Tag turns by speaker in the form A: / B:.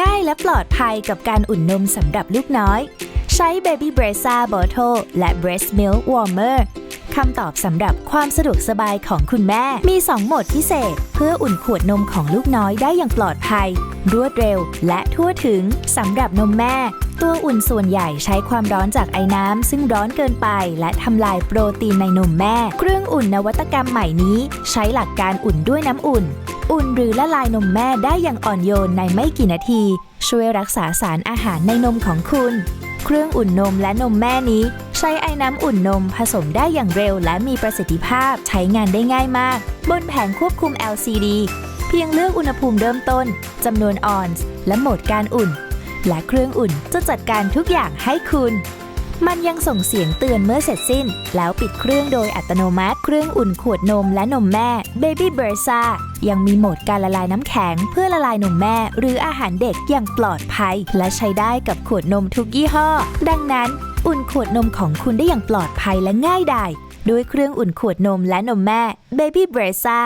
A: ง่ายและปลอดภัยกับการอุ่นนมสำหรับลูกน้อย ใช้ Baby b r e z a Bottle และ Breast Milk Warmer คำตอบสำหรับความสะดวกสบายของคุณแม่ มี 2 โหมดพิเศษ เพื่ออุ่นขวดนมของลูกน้อยได้อย่างปลอดภัย รวดเร็ว และทั่วถึงสำหรับนมแม่ ตัวอุ่นส่วนใหญ่ใช้ความร้อนจากไอ้น้ำซึ่งร้อนเกินไป และทำลายโปรตีนในนมแม่ เครื่องอุ่นนวัตกรรมใหม่นี้ ใช้หลักการอุ่นด้วยน้ำอุ่น อุ่นหรือละลายนมแม่ได้อย่างอ่อนโยนในไม่กี่นาที ช่วยรักษาสารอาหารในนมของคุณ เครื่องอุ่นนมและนมแม่นี้ ใช้ไอ้น้ำอุ่นนมผสมได้อย่างเร็วและมีประสิทธิภาพใช้งานได้ง่ายมาก บนแผงควบคุม LCD พียงเลือกอุณหภูมิเริ่มต้นจำนวนออนซ์และโหมดการอุ่น และเครื่องอุ่นจะจัดการทุกอย่างให้คุณ มันยังส่งเสียงเตือนเมื่อเสร็จสิ้น แล้วปิดเครื่องโดยอัตโนมัติเครื่องอุ่นขวดนมและนมแม่ Baby b e r s a ยังมีโหมดการละลายน้ำแข็ง เพื่อละลายนมแม่ หรืออาหารเด็กอย่างปลอดภัย และใช้ได้กับขวดนมทุกยี่ห้อ ดังนั้น อุ่นขวดนมของคุณได้อย่างปลอดภัยและง่ายดายด้วยเครื่องอุ่นขวดนมและนมแม่ Baby b e r s a